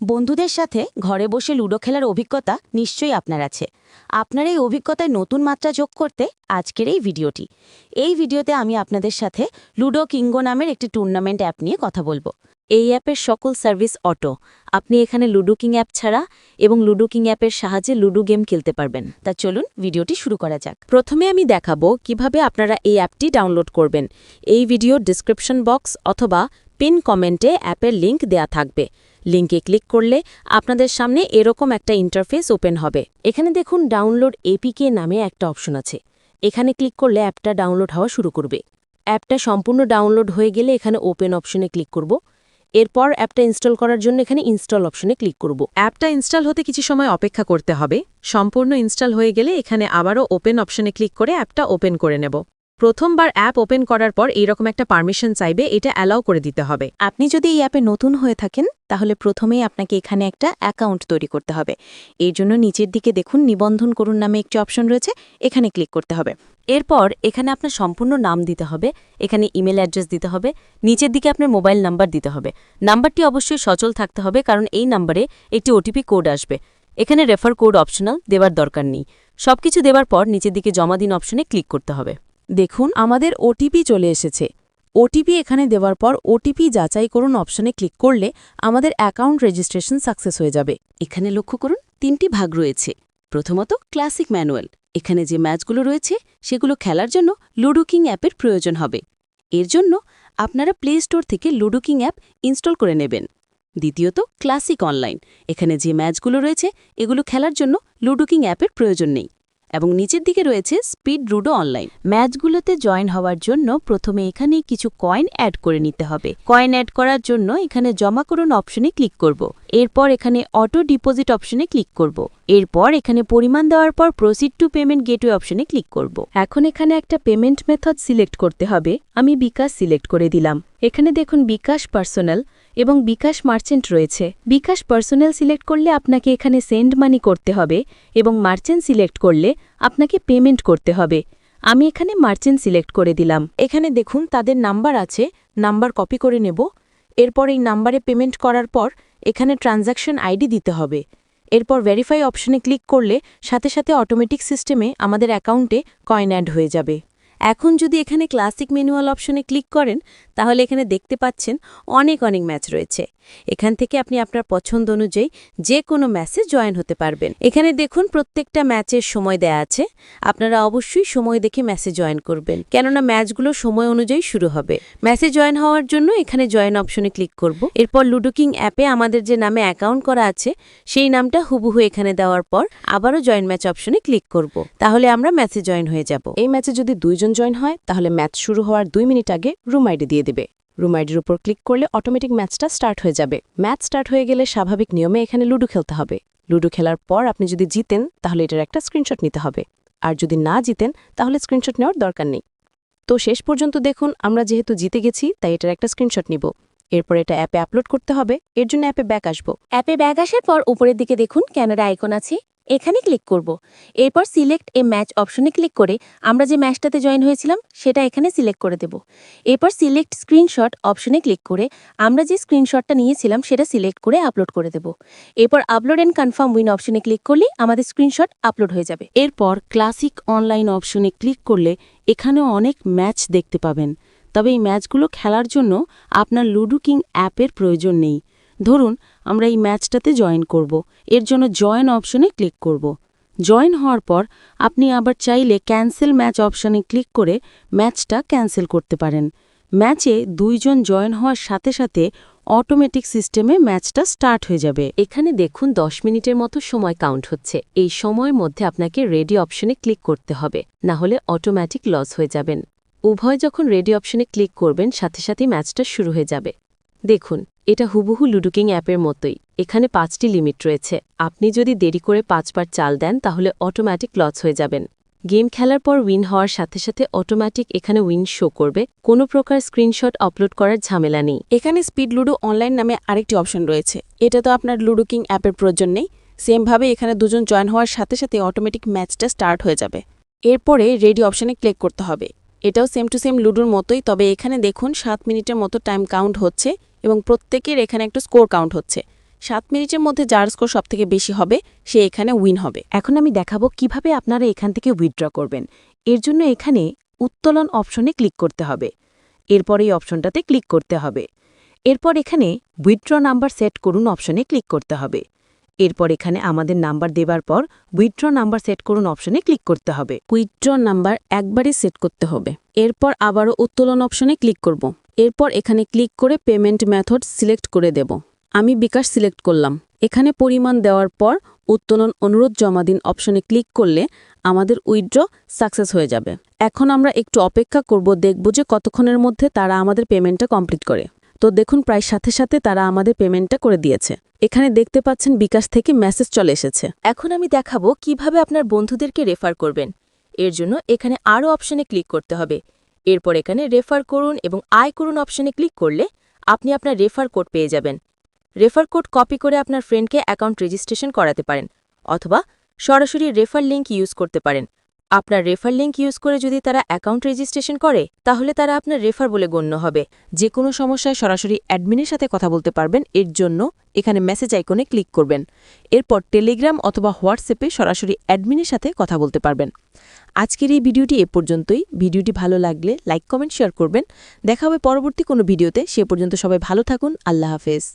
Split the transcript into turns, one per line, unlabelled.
বন্ধুদের সাথে ঘরে বসে লুডো খেলার অভিজ্ঞতা নিশ্চয়ই আপনার আছে। আপনার এই অভিজ্ঞতায় নতুন মাত্রা যোগ করতে আজকের এই ভিডিওটি। এই ভিডিওতে আমি আপনাদের সাথে লুডো কিঙ্গো নামের একটি টুর্নামেন্ট অ্যাপ নিয়ে কথা বলব। এই অ্যাপের সকল সার্ভিস অটো। আপনি এখানে লুডো কিং অ্যাপ ছাড়া এবং লুডো কিং অ্যাপের সাহায্যে লুডো গেম খেলতে পারবেন। তা চলুন ভিডিওটি শুরু করা যাক। প্রথমে আমি দেখাবো কীভাবে আপনারা এই অ্যাপটি ডাউনলোড করবেন। এই ভিডিও ডিসক্রিপশন বক্স অথবা পিন কমেন্টে অ্যাপের লিংক দেয়া থাকবে। লিঙ্কে ক্লিক করলে আপনাদের সামনে এরকম একটা ইন্টারফেস ওপেন হবে। এখানে দেখুন ডাউনলোড এপিকে নামে একটা অপশন আছে। এখানে ক্লিক করলে অ্যাপটা ডাউনলোড হওয়া শুরু করবে। অ্যাপটা সম্পূর্ণ ডাউনলোড হয়ে গেলে এখানে ওপেন অপশনে ক্লিক করব। এরপর অ্যাপটা ইনস্টল করার জন্য এখানে ইনস্টল অপশনে ক্লিক করব।
অ্যাপটা ইনস্টল হতে কিছু সময় অপেক্ষা করতে হবে। সম্পূর্ণ ইনস্টল হয়ে গেলে এখানে আবারও ওপেন অপশনে ক্লিক করে অ্যাপটা ওপেন করে নেব। প্রথমবার অ্যাপ ওপেন করার পর এইরকম একটা পারমিশন চাইবে, এটা অ্যালাউ করে দিতে হবে।
আপনি যদি এই অ্যাপে নতুন হয়ে থাকেন, তাহলে প্রথমেই আপনাকে এখানে একটা অ্যাকাউন্ট তৈরি করতে হবে। এর জন্য নিচের দিকে দেখুন, নিবন্ধন করুন নামে একটি অপশন রয়েছে, এখানে ক্লিক করতে হবে। এরপর এখানে আপনার সম্পূর্ণ নাম দিতে হবে, এখানে ইমেল অ্যাড্রেস দিতে হবে, নিচের দিকে আপনার মোবাইল নাম্বার দিতে হবে। নাম্বারটি অবশ্যই সচল থাকতে হবে, কারণ এই নাম্বারে একটি ওটিপি কোড আসবে। এখানে রেফার কোড অপশনাল দেওয়ার দরকার নেই। সবকিছু দেওয়ার পর নিচের দিকে জমা দিন অপশনে ক্লিক করতে হবে। দেখুন, আমাদের ওটিপি চলে এসেছে। ওটিপি এখানে দেওয়ার পর ওটিপি যাচাই করুন অপশনে ক্লিক করলে আমাদের অ্যাকাউন্ট রেজিস্ট্রেশন সাকসেস হয়ে যাবে। এখানে লক্ষ্য করুন, তিনটি ভাগ রয়েছে। প্রথমত, ক্লাসিক ম্যানুয়াল। এখানে যে ম্যাচগুলো রয়েছে, সেগুলো খেলার জন্য লুডো কিং অ্যাপের প্রয়োজন হবে। এর জন্য আপনারা প্লে স্টোর থেকে লুডো কিং অ্যাপ ইনস্টল করে নেবেন। দ্বিতীয়ত, ক্লাসিক অনলাইন। এখানে যে ম্যাচগুলো রয়েছে, এগুলো খেলার জন্য লুডো কিং অ্যাপের প্রয়োজন নেই। এবং নিচের দিকে রয়েছে স্পিড রুডো অনলাইন ম্যাচগুলোতে জয়েন হওয়ার জন্য প্রথমে এখানে কিছু কয়েন অ্যাড করে নিতে হবে। কয়েন অ্যাড করার জন্য এখানে জমা করুন অপশনে ক্লিক করব। এরপর এখানে অটো ডিপোজিট অপশনে ক্লিক করব। এরপর এখানে পরিমাণ দেওয়ার পর প্রসিড টু পেমেন্ট গেটওয়ে অপশনে ক্লিক করব। এখন এখানে একটা পেমেন্ট মেথড সিলেক্ট করতে হবে। আমি বিকাশ সিলেক্ট করে দিলাম। এখানে দেখুন বিকাশ পার্সোনাল এবং বিকাশ মার্চেন্ট রয়েছে। বিকাশ পার্সোনাল সিলেক্ট করলে আপনাকে এখানে সেন্ড মানি করতে হবে এবং মার্চেন্ট সিলেক্ট করলে আপনাকে পেমেন্ট করতে হবে। আমি এখানে মার্চেন্ট সিলেক্ট করে দিলাম। এখানে দেখুন তাদের নাম্বার আছে। নাম্বার কপি করে নেব। এরপর এই নাম্বারে পেমেন্ট করার পর এখানে ট্রানজ্যাকশন আইডি দিতে হবে। এরপর ভেরিফাই অপশনে ক্লিক করলে সাথে সাথে অটোমেটিক সিস্টেমে আমাদের অ্যাকাউন্টে কয়েন অ্যাড হয়ে যাবে। এখন যদি এখানে ক্লাসিক ম্যানুয়াল অপশনে ক্লিক করেন, তাহলে এখানে দেখতে পাচ্ছেন অনেক অনেক ম্যাচ রয়েছে। এখান থেকে আপনি আপনার পছন্দ অনুযায়ী যে কোনো ম্যাচে জয়েন হতে পারবেন। এখানে দেখুন প্রত্যেকটা ম্যাচের সময় দেয়া আছে। আপনারা অবশ্যই সময় দেখে ম্যাচে জয়েন করবেন। কেননা ম্যাচগুলো সময় অনুযায়ী শুরু হবে। ম্যাচে জয়েন হওয়ার জন্য এখানে জয়েন অপশনে ক্লিক করব। এরপর লুডো কিং অ্যাপে আমাদের যে নামে অ্যাকাউন্ট করা আছে, সেই নামটা হুবহু এখানে দেওয়ার পর আবারও জয়েন ম্যাচ অপশনে ক্লিক করব। তাহলে আমরা ম্যাচে জয়েন হয়ে যাব। এই ম্যাচে যদি দুইজন জয়েন হয়, তাহলে ম্যাচ শুরু হওয়ার দুই মিনিট আগে রুম আইডি দিয়ে দেবে। রুম আইডির উপর ক্লিক করলে অটোমেটিক ম্যাচটা স্টার্ট হয়ে যাবে। ম্যাচ স্টার্ট হয়ে গেলে স্বাভাবিক নিয়মে এখানে লুডো খেলতে হবে। লুডো খেলার পর আপনি যদি জিতেন, তাহলে এটার একটা স্ক্রিনশট নিতে হবে। আর যদি না জিতেন, তাহলে স্ক্রিনশট নেওয়ার দরকার নেই। তো শেষ পর্যন্ত দেখুন, আমরা যেহেতু জিতে গেছি, তাই এটার একটা স্ক্রিনশট নিব। এরপর এটা অ্যাপে আপলোড করতে হবে। এর জন্য অ্যাপে ব্যাক আসব।
অ্যাপে ব্যাক আসার পর উপরের দিকে দেখুন ক্যামেরা আইকন আছে। এখানে ক্লিক করব। এরপর সিলেক্ট এ ম্যাচ অপশনে ক্লিক করে আমরা যে ম্যাচটাতে জয়েন হয়েছিলাম, সেটা এখানে সিলেক্ট করে দেব। এরপর সিলেক্ট স্ক্রিনশট অপশনে ক্লিক করে আমরা যে স্ক্রিনশটটা নিয়েছিলাম, সেটা সিলেক্ট করে আপলোড করে দেব। এরপর আপলোড অ্যান্ড কনফার্ম উইন অপশনে ক্লিক করলে আমাদের স্ক্রিনশট আপলোড হয়ে যাবে।
এরপর ক্লাসিক অনলাইন অপশনে ক্লিক করলে এখানেও অনেক ম্যাচ দেখতে পাবেন। তবে এই ম্যাচগুলো খেলার জন্য আপনার লুডো কিং অ্যাপের প্রয়োজন নেই। ধরুন, আমরা এই ম্যাচটাতে জয়েন করব। এর জন্য জয়েন অপশনে ক্লিক করব। জয়েন হওয়ার পর আপনি আবার চাইলে ক্যান্সেল ম্যাচ অপশনে ক্লিক করে ম্যাচটা ক্যান্সেল করতে পারেন। ম্যাচে দুইজন জয়েন হওয়ার সাথে সাথে অটোমেটিক সিস্টেমে ম্যাচটা স্টার্ট হয়ে যাবে। এখানে দেখুন দশ মিনিটের মতো সময় কাউন্ট হচ্ছে। এই সময়ের মধ্যে আপনাকে রেডি অপশনে ক্লিক করতে হবে, না হলে অটোমেটিক লস হয়ে যাবেন। উভয় যখন রেডি অপশনে ক্লিক করবেন, সাথে সাথে ম্যাচটা শুরু হয়ে যাবে। দেখুন, এটা হুবহু লুডুকিং অ্যাপের মতোই। এখানে পাঁচটি লিমিট রয়েছে। আপনি যদি দেরি করে পাঁচবার চাল দেন, তাহলে অটোমেটিক লস হয়ে যাবেন। গেম খেলার পর উইন হওয়ার সাথে সাথে অটোমেটিক এখানে উইন শো করবে। কোনো প্রকার স্ক্রিনশট আপলোড করার ঝামেলা নেই।
এখানে স্পিড লুডো অনলাইন নামে আরেকটি অপশন রয়েছে। এটা তো আপনার লুডো কিং অ্যাপের প্রয়োজন নেই। সেমভাবে এখানে দুজন জয়েন হওয়ার সাথে সাথে অটোমেটিক ম্যাচটা স্টার্ট হয়ে যাবে। এরপরে রেডি অপশনে ক্লিক করতে হবে। এটাও সেম টু সেম লুডোর মতোই, তবে এখানে দেখুন, সাত মিনিটের মতো টাইম কাউন্ট হচ্ছে। এবং প্রত্যেকের এখানে একটা স্কোর কাউন্ট হচ্ছে। সাত মিনিটের মধ্যে যার স্কোর সবথেকে বেশি হবে, সে এখানে উইন হবে।
এখন আমি দেখাবো কীভাবে আপনারা এখান থেকে উইথড্র করবেন। এর জন্য এখানে উত্তোলন অপশনে ক্লিক করতে হবে। এরপর এই অপশনটাতে ক্লিক করতে হবে। এরপর এখানে উইথড্র নাম্বার সেট করুন অপশনে ক্লিক করতে হবে। এরপর এখানে আমাদের নাম্বার দেবার পর উইথড্র নাম্বার সেট করুন অপশনে ক্লিক করতে হবে।
উইথড্র নাম্বার একবারই সেট করতে হবে। এরপর আবারও উত্তোলন অপশনে ক্লিক করব। এরপর এখানে ক্লিক করে পেমেন্ট মেথড সিলেক্ট করে দেব। আমি বিকাশ সিলেক্ট করলাম। এখানে পরিমাণ দেওয়ার পর উত্তোলন অনুরোধ জমা দিন অপশনে ক্লিক করলে আমাদের উইথড্র সাকসেস হয়ে যাবে। এখন আমরা একটু অপেক্ষা করব, দেখব যে কতক্ষণের মধ্যে তারা আমাদের পেমেন্টটা কমপ্লিট করে। তো দেখুন, প্রায় সাথে সাথে তারা আমাদের পেমেন্টটা করে দিয়েছে। এখানে দেখতে পাচ্ছেন বিকাশ থেকে মেসেজ চলে এসেছে।
এখন আমি দেখাবো কীভাবে আপনার বন্ধুদেরকে রেফার করবেন। এর জন্য এখানে আরও অপশনে ক্লিক করতে হবে। এরপর এখানে রেফার করুন এবং আয় করুন অপশনে ক্লিক করলে আপনি আপনার রেফার কোড পেয়ে যাবেন। রেফার কোড কপি করে আপনার ফ্রেন্ডকে অ্যাকাউন্ট রেজিস্ট্রেশন করাতে পারেন অথবা সরাসরি রেফার লিঙ্ক ইউজ করতে পারেন। আপনার রেফার লিঙ্ক ইউজ করে যদি তারা অ্যাকাউন্ট রেজিস্ট্রেশন করে, তাহলে তারা আপনার রেফার বলে গণ্য হবে।
যে কোনো সমস্যায় সরাসরি অ্যাডমিনের সাথে কথা বলতে পারবেন। এর জন্য এখানে মেসেজ আইকনে ক্লিক করবেন। এরপর টেলিগ্রাম অথবা হোয়াটসঅ্যাপে সরাসরি অ্যাডমিনের সাথে কথা বলতে পারবেন। আজকের এই ভিডিওটি এ পর্যন্তই। ভিডিওটি ভালো লাগলে লাইক, কমেন্ট, শেয়ার করবেন। দেখা হবে পরবর্তী কোনো ভিডিওতে। সে পর্যন্ত সবাই ভালো থাকুন। আল্লাহ হাফেজ।